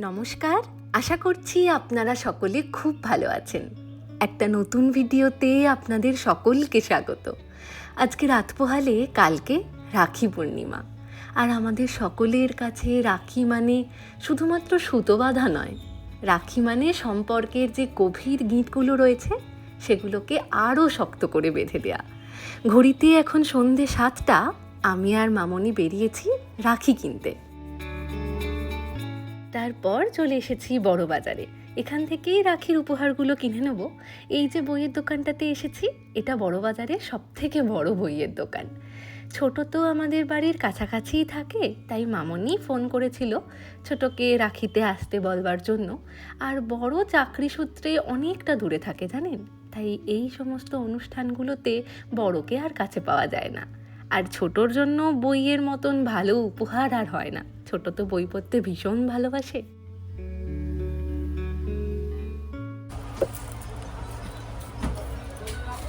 নমস্কার। আশা করছি আপনারা সকলে খুব ভালো আছেন। একটা নতুন ভিডিওতে আপনাদের সকলকে স্বাগত। আজকে রাত পোহালে কালকে রাখি পূর্ণিমা। আর আমাদের সকলের কাছে রাখি মানে শুধুমাত্র সুতো বাঁধা নয়, রাখি মানে সম্পর্কের যে গভীর গিঁটগুলো রয়েছে, সেগুলোকে আরও শক্ত করে বেঁধে দেয়া। ঘড়িতে এখন সন্ধে সাতটা, আমি আর মামনি বেরিয়েছি রাখি কিনতে। তারপর চলে এসেছি বড় বাজারে এখান থেকেই রাখির উপহারগুলো কিনে নেব। এই যে বইয়ের দোকানটাতে এসেছি, এটা বড় বাজারের সব থেকে বড় বইয়ের দোকান। ছোট তো আমাদের বাড়ির কাছাকাছিই থাকে, তাই মামনি ফোন করেছিল ছোটকে রাখিতে আসতে বলবার জন্য। আর বড় চাকরি সূত্রে অনেকটা দূরে থাকে, জানেন? তাই এই সমস্ত অনুষ্ঠানগুলোতে বড়কে আর কাছে পাওয়া যায় না। আর ছোটর জন্য বইয়ের মতন ভালো উপহার আর হয় না। ছোট তো বই পড়তে ভীষণ ভালোবাসে।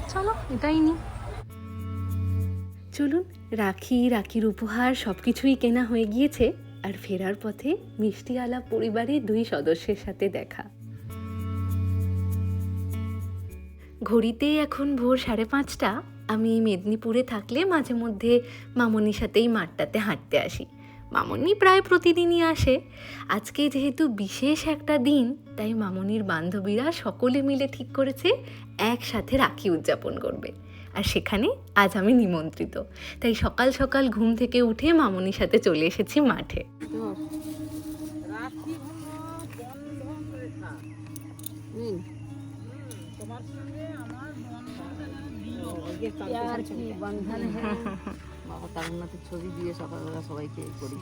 চলো, এটাই চলুন, রাখি, রাখির উপহার সব কিছুই কেনা হয়ে গিয়েছে আর ফেরার পথে মিষ্টি আলাপ পরিবারের দুই সদস্যের সাথে দেখা। ঘড়িতে এখন ভোর সাড়ে পাঁচটা। আমি মেদিনীপুরে থাকলে মাঝে মধ্যে মামনির সাথেই মাঠটাতে হাঁটতে আসি। মামনি প্রায় প্রতিদিনই আসে। আজকে যেহেতু বিশেষ একটা দিন, তাই মামনির বান্ধবীরা সকলে মিলে ঠিক করেছে একসাথে রাখি উদযাপন করবে। আর সেখানে আজ আমি নিমন্ত্রিত। তাই সকাল সকাল ঘুম থেকে উঠে মামনির সাথে চলে এসেছি মাঠে। তোমার সঙ্গে মমতা ছবি দিয়ে সকালবেলা সবাইকে করি।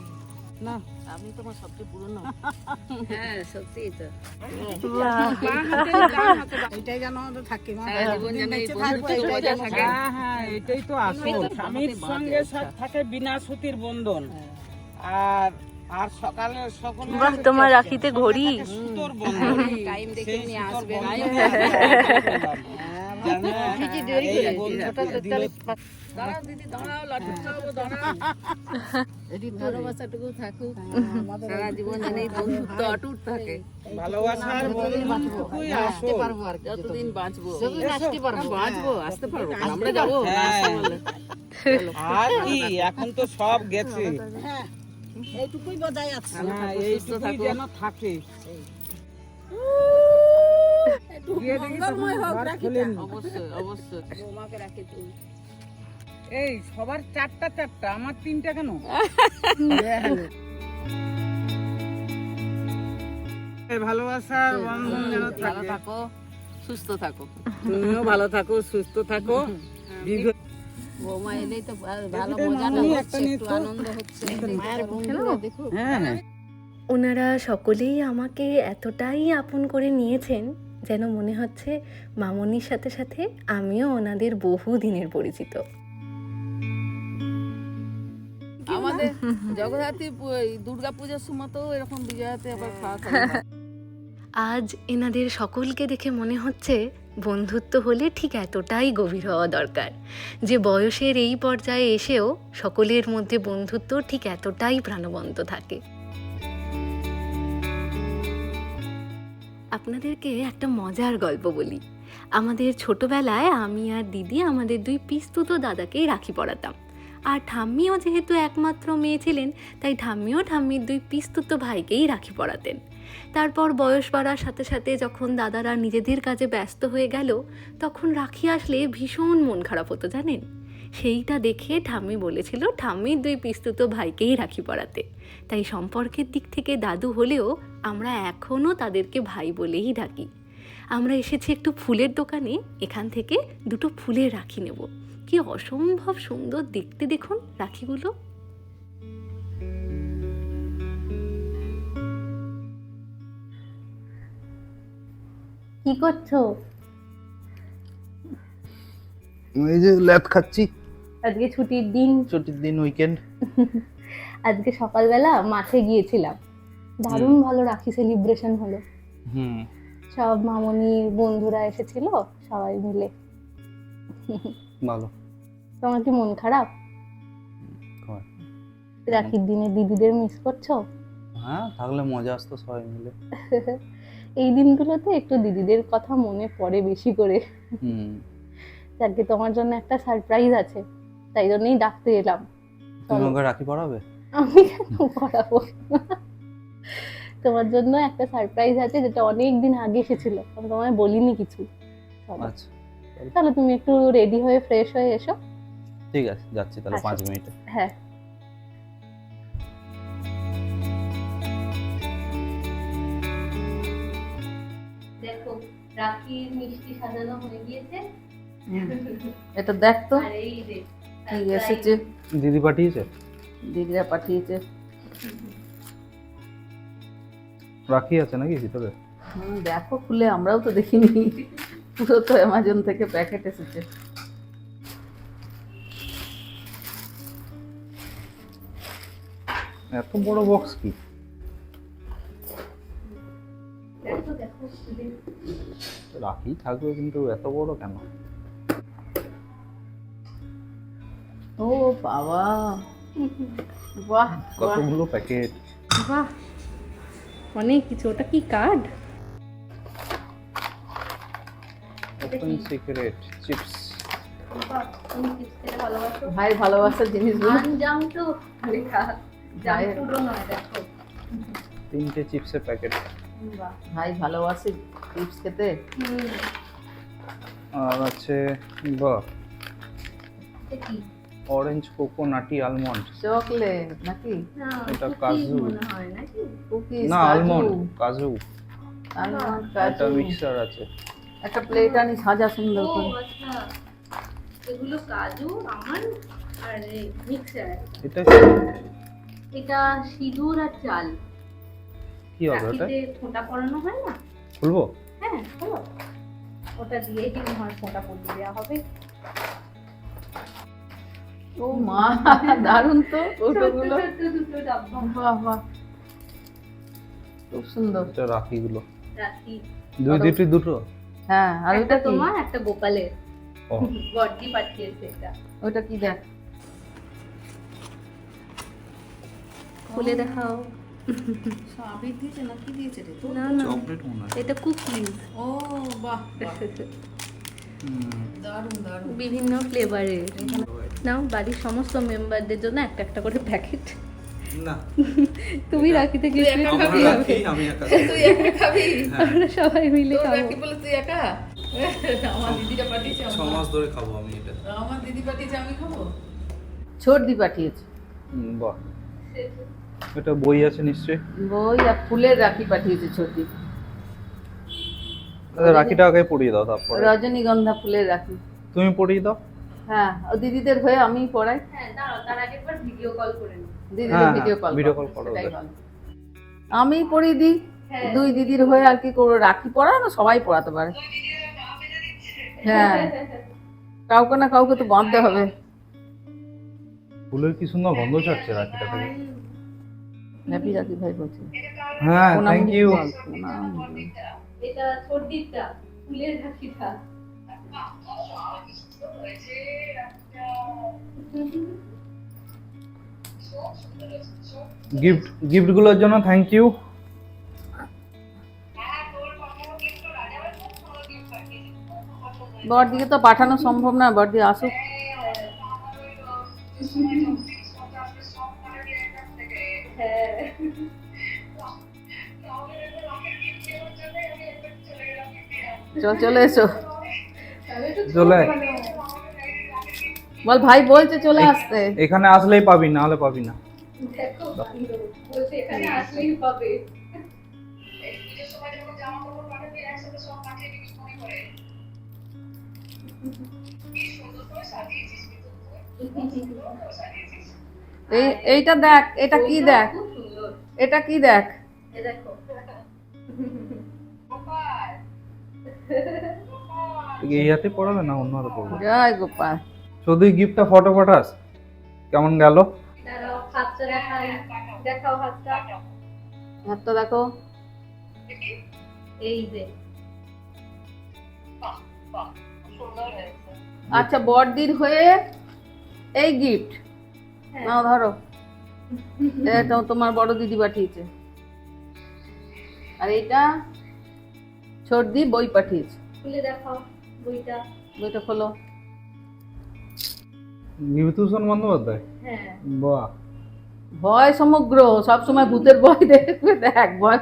না। আমি তোমার সবচেয়ে পুরনো। হ্যাঁ সত্যি তো। হ্যাঁ। হ্যাঁ, থাকে হ্যাঁ হ্যাঁ এটাই তো আসল। স্বামীর সঙ্গে থাকে বিনা সুতির বন্ধন। আর আর সকালে সকাল বাহ তোমার রাখিতে ঘড়ি। সুতোর বন্ধন। টাইম দেখে নিয়ে আসবে হ্যাঁ। আর কি এখন তো সব গেছে। এইটুকুই বোঝাই আছে। হ্যাঁ এইটুকুই যেন থাকে। গিয়ে দেখি তখন অবশ্যই অবশ্যই। বৌমাকে রাখি তুই। এই সবার চারটা চারটা আমার তিনটা কেন? ভালোবাসার বন্ধন যেন ভালো থাকে। থাকো সুস্থ থাকো। তুমিও ভালো থাকো সুস্থ থাকো। বৌমা এলেই তো ভালো ভালো মজা মামনি হচ্ছে একটা নিয়ে একটু তো। আনন্দ হচ্ছে। মায়ের বন্ধুরা দেখো হ্যাঁ হ্যাঁ। ওনারা সকলেই আমাকে এতটাই আপন করে নিয়েছেন যেন মনে হচ্ছে মামনির সাথে সাথে আমিও ওনাদের বহু দিনের পরিচিত। আমাদের জগদ্ধাত্রী দুর্গা পূজার সময় তো এরকম বিজয়াতে আবার খাওয়া আজ এনাদের সকলকে দেখে মনে হচ্ছে বন্ধুত্ব হলে ঠিক এতটাই গভীর হওয়া দরকার যে বয়সের এই পর্যায়ে এসেও সকলের মধ্যে বন্ধুত্ব ঠিক এতটাই প্রাণবন্ত থাকে। আপনাদেরকে একটা মজার গল্প বলি। আমাদের ছোটবেলায় আমি আর দিদি আমাদের দুই পিস্তুতো দাদাকেই রাখি পড়াতাম। আর ঠাম্মিও যেহেতু একমাত্র মেয়ে ছিলেন, তাই ঠাম্মিও ঠাম্মির দুই পিস্তুতো ভাইকেই রাখি পড়াতেন। তারপর বয়স বাড়ার সাথে সাথে যখন দাদারা নিজেদের কাজে ব্যস্ত হয়ে গেল, তখন রাখি আসলে ভীষণ মন খারাপ হতো, জানেন? সেইটা দেখে ঠাম্মি বলেছিল ঠাম্মির দুই পিস্তুত ভাইকেই রাখি পড়াতে। তাই সম্পর্কের দিক থেকে দাদু হলেও আমরা এখনও তাদেরকে ভাই বলেই ডাকি। আমরা এসেছি একটু ফুলের দোকানে এখান থেকে দুটো ফুলের রাখি নেব। কি অসম্ভব সুন্দর দেখতে দেখুন রাখিগুলো। কি করছ? এই যে ল্যাদ খাচ্ছি। আজকে ছুটির দিন। ছুটির দিন উইকেন্ড আজকে সকালবেলা মাঠে গিয়েছিলাম। দারুণ ভালো রাখি সেলিব্রেশন হলো। হুম। সব মামনির বন্ধুরা এসেছিল সবাই মিলে। ভালো। তোমার কি মন খারাপ। রাখির দিনে দিদিদের মিস করছ? হ্যাঁ থাকলে মজা আসতো সবাই মিলে। এই দিনগুলোতে একটু দিদিদের কথা মনে পড়ে বেশি করে। হুম। যাকে তোমার জন্য একটা সারপ্রাইজ আছে। তাই জন্যই ডাকতে এলাম। তুমি ওকে রাখি পড়াবে আমি কেন করাবো তোমার জন্য একটা সারপ্রাইজ আছে যেটা অনেক দিন আগে এসেছিল। আমি তোমায় বলিনি কিছু। আচ্ছা। তাহলে তুমি একটু রেডি হয়ে ফ্রেশ হয়ে এসো। ঠিক আছে যাচ্ছি তাহলে আচ্ছা। পাঁচ মিনিটে। হ্যাঁ। দেখো রাখির মিষ্টি সাজানো হয়ে গিয়েছে। এটা দেখ তো। আর এই যে কি এসেছে। দিদি পাঠিয়েছে? দিদিরা পাঠিয়েছে। রাখি আছে নাকি ভিতরে? দেখো খুলে আমরাও তো দেখিনি। পুরো তো অ্যামাজন থেকে প্যাকেট এসেছে। এত বড় বক্স কি? রাখি থাকবে কিন্তু এত বড় কেন? ও বাবা। বাহ কতগুলো প্যাকেট বাহ অনেক কিছু। ওটা কি কার্ড ওপেন সিক্রেট চিপস ভাই ভালোবাসার জিনিসগুলো। আনজাম তো। লেখা জাম নয় দেখো। তিনটে চিপসের প্যাকেট ভাই ভালোবাসে চিপস খেতে। আর আছে বাহ। কি? Orange coco nutty almond chocolate নাকি না এটা কাজু। মনে হয় নাকি? না আলমন্ড কাজু আলমন্ড একটা কাজু মিক্সার আছে। একটা প্লেট আনি সাজা সুন্দর ও করে। আচ্ছা। এগুলো কাজু আমন্ড আর মিক্সার এটা কি? এটা সিঁদুর আর চাল। কি হবে ওটা? ফোঁটা পরানো হয় না? খুলবো? হ্যাঁ ওটা দিয়েই কি হয় ফোঁটা পরিয়ে দেওয়া হবে। ও মা দারুণ তো বাহ খুব সুন্দর। এটা রাখিগুলো। রাখি। দুই দুটি দুটো? হ্যাঁ আর ওটা তোমার একটা গোপালের। ও। বড্ডি পাঠিয়েছে এটা। ওটা কি দেখ? খুলে দেখাও। আবির দিয়েছে না কি দিয়েছে রে? না না। চকলেট মনে হয়। এটা কুকিজ। ও বাহ হুম। দারুণ দারুণ। বিভিন্ন ফ্লেভারের নাও বাড়ির সমস্ত মেম্বারদের জন্য একটা একটা করে প্যাকেট না। তুমি রাখিতে কি আমি একা তুই একা খাবি? আমরা সবাই মিলে খাব। রাখি বলে তুই একা? আমার দিদিটা পাঠিয়েছে ছ মাস ধরে খাব আমি এটা। আমার দিদি পাঠিয়েছে আমি খাব? ছোটদি পাঠিয়েছে। বাহ। এটা বই আছে নিশ্চয়ই? বই আর ফুলের রাখি পাঠিয়েছে ছোটদি। আচ্ছা, রাখিটা আগে পরিয়ে দাও তারপরে। রজনীগন্ধা ফুলের রাখি। তুমি পরিয়ে দাও। হ্যাঁ ও দিদিদের হয়ে আমি পড়াই। হ্যাঁ দাঁড়াও তার আগে একবার ভিডিও কল করে নিই দিদিদের হ্যাঁ, ভিডিও কল করো। ভালো। আমি পড়িয়ে দিই হ্যাঁ। দুই দিদির হয়ে আর কি করব রাখি পড়া না সবাই পড়াতে পারে। হ্যাঁ কাউকে না কাউকে তো বাঁধতে হবে। ফুলের কি সুন্দর গন্ধ ছাড়ছে রাখিটা থেকে? হ্যাপি রাখি ভাই বলছে। হ্যাঁ থ্যাংক ইউ। এটা ছোটদিকটা ফুলের রাখিটা। গিফট গিফটগুলোর জন্য থ্যাংক ইউ বড়দিকে তো পাঠানো সম্ভব না বড়দি আসুক। চল চলে এসো। চলে। বল ভাই বলছে চলে আসতে। এখানে আসলেই পাবি না হলে পাবি না। দেখো বলছে এখানে আসলেই পাবে। এই এইটা দেখ এটা কি দেখ? এটা কি দেখ? এ দেখো। এই হাতে পড়াবে না অন্য হাতে পড়বে? জয় গোপাল। যদি গিফটটা ফটো পাঠাস কেমন গেল? হাতটা দেখাই। দেখাও হাতটা। হাতটা দেখো। এই যে। আচ্ছা বড়দির হয়ে এই গিফট হ্যাঁ। নাও ধরো। এটা তোমার বড় দিদি পাঠিয়েছে। আর এইটা সর্দি বই পাঠিয়েছে। খুলে দেখাও বইটা। বইটা খোলো। বিভূতিভূষণ বন্দ্যোপাধ্যায়? হ্যাঁ। বাহ। ভয় সমগ্র সব সময় ভূতের ভয় দেখবে দেখ ভয়।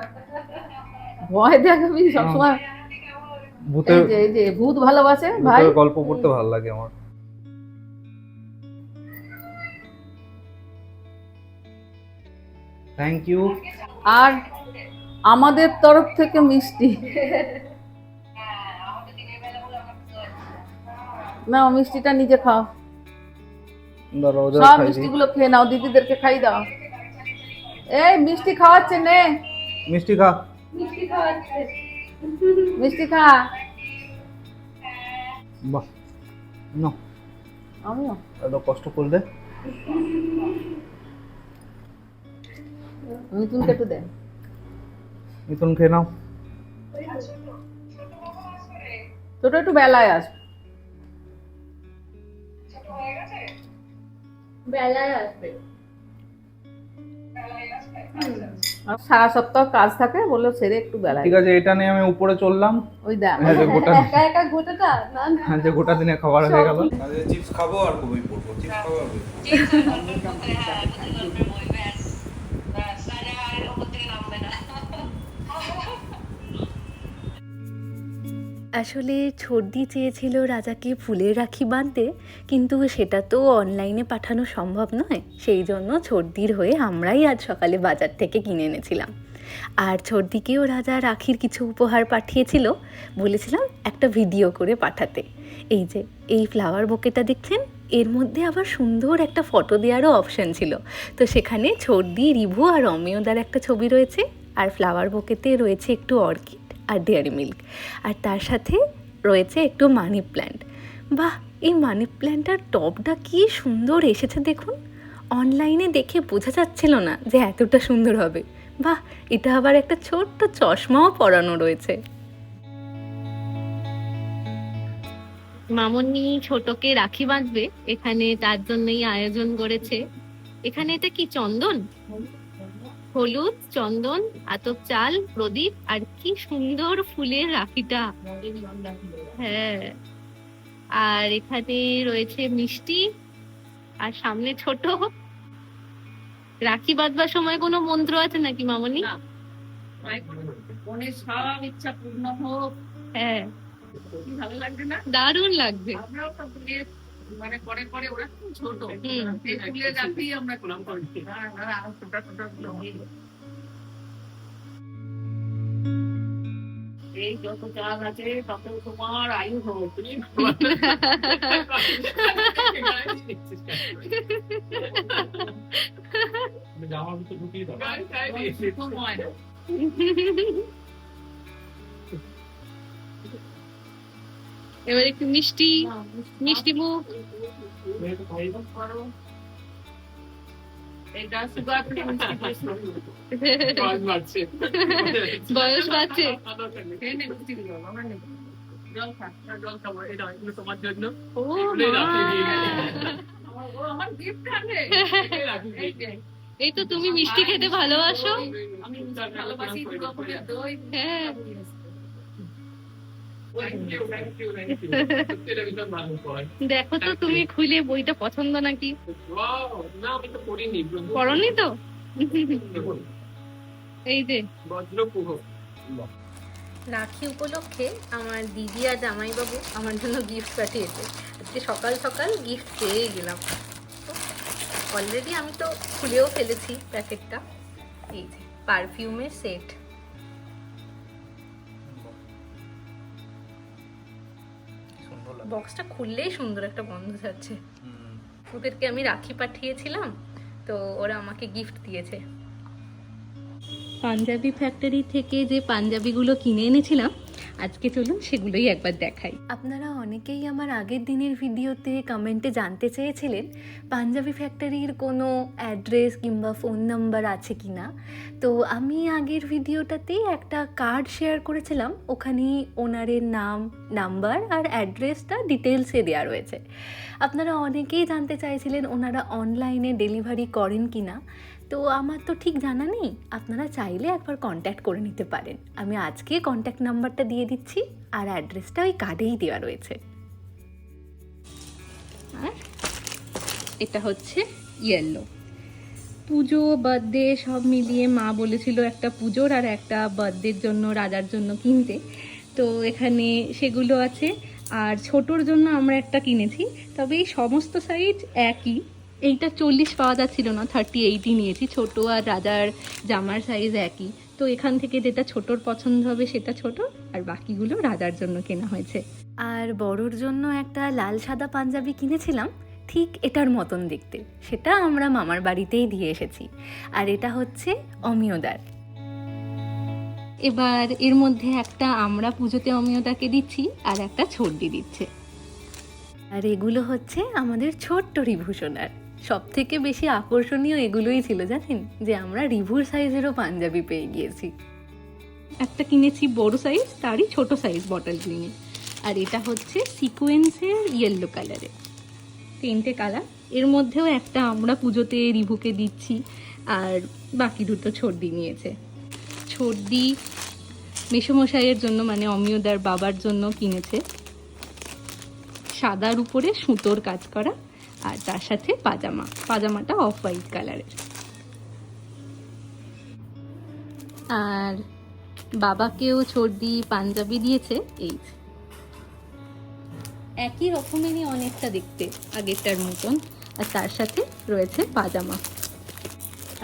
ভয় দেখাবি সবসময়। ভূতের এই যে ভূত ভালোবাসে ভাই। গল্প পড়তে ভালো লাগে আমার। থ্যাংক ইউ আর আমাদের তরফ থেকে মিষ্টি। না মিষ্টিটা নিজে খাও। সব। মিষ্টিগুলো খেয়ে নাও দিদিদেরকে খাই দাও। এই মিষ্টি খাওয়াচ্ছে নে। মিষ্টি খা। মিষ্টি খা। বাহ না আমিও। এত কষ্ট করলে? মিথুন কেটে দে। মিথুন খেয়ে নাও। ছোট একটু বেলায় আস বেলায় আসবে। আর সারা সপ্তাহ কাজ থাকে বলল সেরে একটু বেলায়। ঠিক আছে এটা নিয়ে আমি উপরে চললাম। ওই দেখ। হ্যাঁ গোটা একা একা গোটাটা না হ্যাঁ যে গোটা দিনে খাবার হয়ে গেল। চিপস খাব আর বই পড়ব চিপস খাব আর আসলে ছর্দি চেয়েছিল রাজাকে ফুলের রাখি বাঁধতে, কিন্তু সেটা তো অনলাইনে পাঠানো সম্ভব নয়। সেই জন্য ছর্দির হয়ে আমরাই আজ সকালে বাজার থেকে কিনে এনেছিলাম। আর ছর্দিকেও রাজা রাখির কিছু উপহার পাঠিয়েছিল। বলেছিলাম, একটা ভিডিও করে পাঠাতে। এই যে, এই ফ্লাওয়ার বোকেটা দেখছেন? এর মধ্যে আবার সুন্দর একটা ফটো দেওয়ারও অপশন ছিল। তো সেখানে ছর্দি, রিভু আর অমিয়দার একটা ছবি রয়েছে। আর ফ্লাওয়ার বোকেতে রয়েছে একটু অর্কিড আর ডেয়ারি মিল্ক আর তার সাথে রয়েছে একটু মানি প্ল্যান্ট বাহ, এই মানি প্ল্যান্টটার টপটা কি সুন্দর এসেছে দেখুন। অনলাইনে দেখে বোঝা যাচ্ছিল না যে এতটা সুন্দর হবে। বাহ, এটা আবার একটা ছোট্ট চশমাও পরানো রয়েছে। মামনি ছোটকে রাখি বাঁধবে, এখানে তার জন্যই আয়োজন করেছে। এখানে এটা কি চন্দন? হলুদ চন্দন আতপ চাল প্রদীপ আর কি সুন্দর ফুলের রাখিটা। হ্যাঁ। আর এখানে রয়েছে মিষ্টি আর সামনে ছোট। রাখি বাঁধবার সময় কোনো মন্ত্র আছে নাকি মামনি? সব ইচ্ছা পূর্ণ হোক। হ্যাঁ। ভালো লাগবে না? দারুণ লাগবে। আমরাও মানে পরে পরে ওরা ছোট। ফুলের রাখি আমরা করছি গুলো এই যত চাল আছে তত তোমার আয়ু হোক। এবার একটু মিষ্টি মিষ্টি মুখ দিয়ে গেছে। আমার- ও আমার গিফট আনে এই তো তুমি মিষ্টি খেতে ভালোবাসো। আমি ভালোবাসি দই। হ্যাঁ। দেখো তো তুমি খুলে বইটা পছন্দ নাকি? ওয়াও না আমি তো পড়িনি পড়নি তো? এই যে। রাখি উপলক্ষে আমার দিদি আর জামাইবাবু আমার জন্য গিফট পাঠিয়েছে। আজকে সকাল সকাল গিফট পেয়ে গেলাম। অলরেডি আমি তো খুলেও ফেলেছি প্যাকেটটা। এই যে পারফিউমের সেট বক্সটা খুললেই সুন্দর একটা গন্ধ যাচ্ছে। ওদেরকে আমি রাখি পাঠিয়েছিলাম তো ওরা আমাকে গিফট দিয়েছে। পাঞ্জাবি ফ্যাক্টরি থেকে যে পাঞ্জাবিগুলো কিনে এনেছিলাম আজকে চলুন সেগুলোই একবার দেখাই। আপনারা অনেকেই আমার আগের দিনের ভিডিওতে কমেন্টে জানতে চেয়েছিলেন, পাঞ্জাবি ফ্যাক্টরির কোনো অ্যাড্রেস কিংবা ফোন নাম্বার আছে কি না তো আমি আগের ভিডিওটাতেই একটা কার্ড শেয়ার করেছিলাম ওখানে ওনারের নাম, নাম্বার আর অ্যাড্রেসটা ডিটেলসে দেওয়া রয়েছে। আপনারা অনেকেই জানতে চাইছিলেন ওনারা অনলাইনে ডেলিভারি করেন কি না তো আমার তো ঠিক জানা নেই। আপনারা চাইলে একবার কন্ট্যাক্ট করে নিতে পারেন। আমি আজকে কন্ট্যাক্ট নাম্বারটা দিয়ে দিচ্ছি আর অ্যাড্রেসটা ওই কার্ডেই দেওয়া রয়েছে। আর এটা হচ্ছে ইয়েলো পুজো বার্থডে সব মিলিয়ে মা বলেছিল একটা পুজোর আর একটা বার্থডের জন্য, রাজার জন্য কিনতে। তো এখানে সেগুলো আছে। আর ছোটোর জন্য আমরা একটা কিনেছি। তবে এই সমস্ত সাইজ একই। এইটা চল্লিশ পাওয়া যাচ্ছিল না থার্টি এইটই নিয়েছি। ছোটো আর রাজার জামার সাইজ একই। তো এখান থেকে যেটা ছোটোর পছন্দ হবে সেটা ছোট আর বাকিগুলো রাজার জন্য কেনা হয়েছে। আর বড়োর জন্য একটা লাল সাদা পাঞ্জাবি কিনেছিলাম ঠিক এটার মতন দেখতে। সেটা আমরা মামার বাড়িতেই দিয়ে এসেছি। আর এটা হচ্ছে অমিয়দার। এবার এর মধ্যে একটা আমরা পুজোতে অমিয়দাকে দিচ্ছি আর একটা ছর্দি দিচ্ছে। আর এগুলো হচ্ছে আমাদের ছোট্ট রিভূষণার। সব থেকে বেশি আকর্ষণীয় এগুলোই ছিল, জানেন? যে আমরা রিভুর সাইজেরও পাঞ্জাবি পেয়ে গিয়েছি। একটা কিনেছি বড় সাইজ তারই ছোট সাইজ বটল গ্রিনে আর এটা হচ্ছে সিকোয়েন্সের ইয়েলো কালারে তিনটে কালারের মধ্যেও একটা আমরা পুজোতে রিভুকে দিচ্ছি, আর বাকি দুটো ছর্দি নিয়েছে। ছর্দি মেসমশাইয়ের জন্য মানে অমিয়দার বাবার জন্য কিনেছে। সাদার উপরে সুতোর কাজ করা। আর তার সাথে পাজামা। পাজামাটা অফ হোয়াইট কালারের আর বাবাকেও ছর্দি পাঞ্জাবি দিয়েছে, এই একই রকমেরই অনেকটা দেখতে, আগেরটার মতন। আর তার সাথে রয়েছে পাজামা।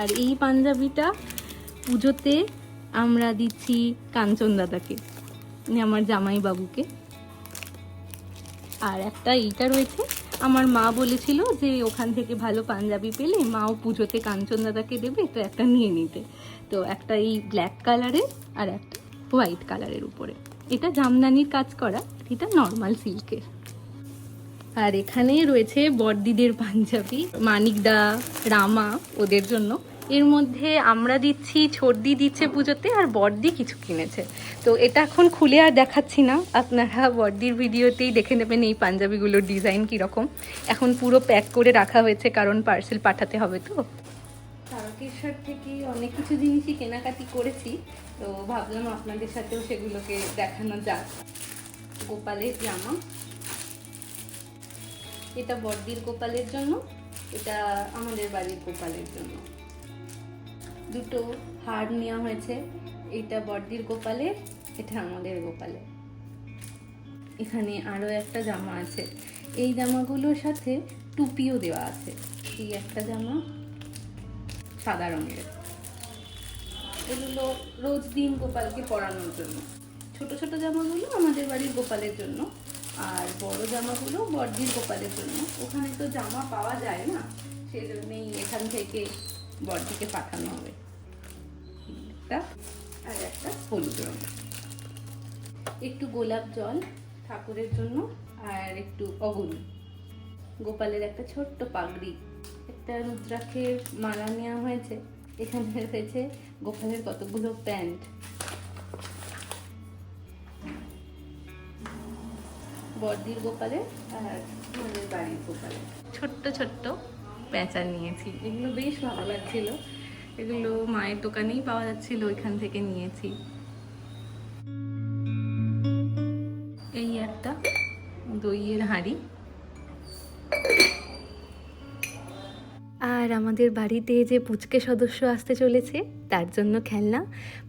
আর এই পাঞ্জাবিটা পুজোতে আমরা দিচ্ছি কাঞ্চন দাদাকে মানে আমার জামাই বাবুকে আর একটা এইটা রয়েছে আমার মা বলেছিল যে ওখান থেকে ভালো পাঞ্জাবি পেলে মাও পুজোতে কাঞ্চন দাদাকে দেবে, তো একটা নিয়ে নিতে। তো একটা এই ব্ল্যাক কালারের আর একটা হোয়াইট কালারের উপরে। এটা জামদানির কাজ করা, এটা নর্মাল সিল্কের আর এখানে রয়েছে বড়দিদের পাঞ্জাবি, মানিকদা, রামা, ওদের জন্য। এর মধ্যে আমরা দিচ্ছি, ছর্দি দিচ্ছে পুজোতে আর বড়দি কিছু কিনেছে। তো এটা এখন খুলে আর দেখাচ্ছি না। আপনারা বড়দির ভিডিওতেই দেখে নেবেন এই পাঞ্জাবিগুলোর ডিজাইন কীরকম। এখন পুরো প্যাক করে রাখা হয়েছে, কারণ পার্সেল পাঠাতে হবে তো। তারকেশ্বর থেকে অনেক কিছু জিনিসই কেনাকাটি করেছি, তো ভাবলাম আপনাদের সাথেও সেগুলোকে দেখানো যাক। গোপালের জামা। এটা বড়দির গোপালের জন্য, এটা আমাদের বাড়ির গোপালের জন্য। দুটো হার নেওয়া হয়েছে। এটা বড়দির গোপালের এটা আমাদের গোপালে। এখানে আরও একটা জামা আছে। এই জামাগুলোর সাথে টুপিও দেওয়া আছে। এই একটা জামা সাদা রঙের। এগুলো রোজ দিন গোপালকে পরানোর জন্য। ছোট ছোট জামাগুলো আমাদের বাড়ির গোপালের জন্য আর বড় জামাগুলো বড়দির গোপালের জন্য। ওখানে তো জামা পাওয়া যায় না, সেজন্যই এখান থেকে বড়দিকে পাঠানো হবে। একটা আর একটা? হলুদ রঙ একটু গোলাপ জল ঠাকুরের জন্য আর একটু অগুনি গোপালের একটা ছোট্ট পাগড়ি। একটা রুদ্রাক্ষের মালা নেওয়া হয়েছে। এখানে রয়েছে গোপালের কতগুলো প্যান্ট। বর্দির গোপালে আর আমাদের বাড়ির গোপালে ছোট্ট ছোট্ট। প্যাঁচা নিয়েছি। এগুলো বেশ ভালো লাগছিল। এগুলো মায়ের দোকানেই পাওয়া যাচ্ছিল, ওইখান থেকে নিয়েছি। এই একটা দইয়ের হাঁড়ি। আর আমাদের বাড়িতে যে পুচকে সদস্য আসতে চলেছে, তার জন্য খেলনা,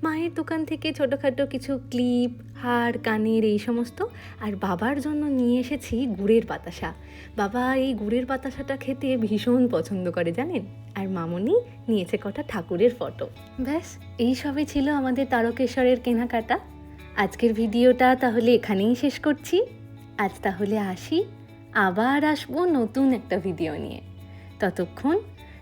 মায়ের দোকান থেকে ছোটোখাটো কিছু ক্লিপ, হার, কানের এই সমস্ত, আর বাবার জন্য নিয়ে এসেছি গুড়ের বাতাসা। বাবা এই গুড়ের বাতাসাটা খেতে ভীষণ পছন্দ করে, জানেন? আর মামনি নিয়েছে কটা ঠাকুরের ফটো। ব্যাস, এই সবই ছিল আমাদের তারকেশ্বরের কেনাকাটা। আজকের ভিডিওটা তাহলে এখানেই শেষ করছি। আজ তাহলে আসি, আবার আসব নতুন একটা ভিডিও নিয়ে। ততক্ষণ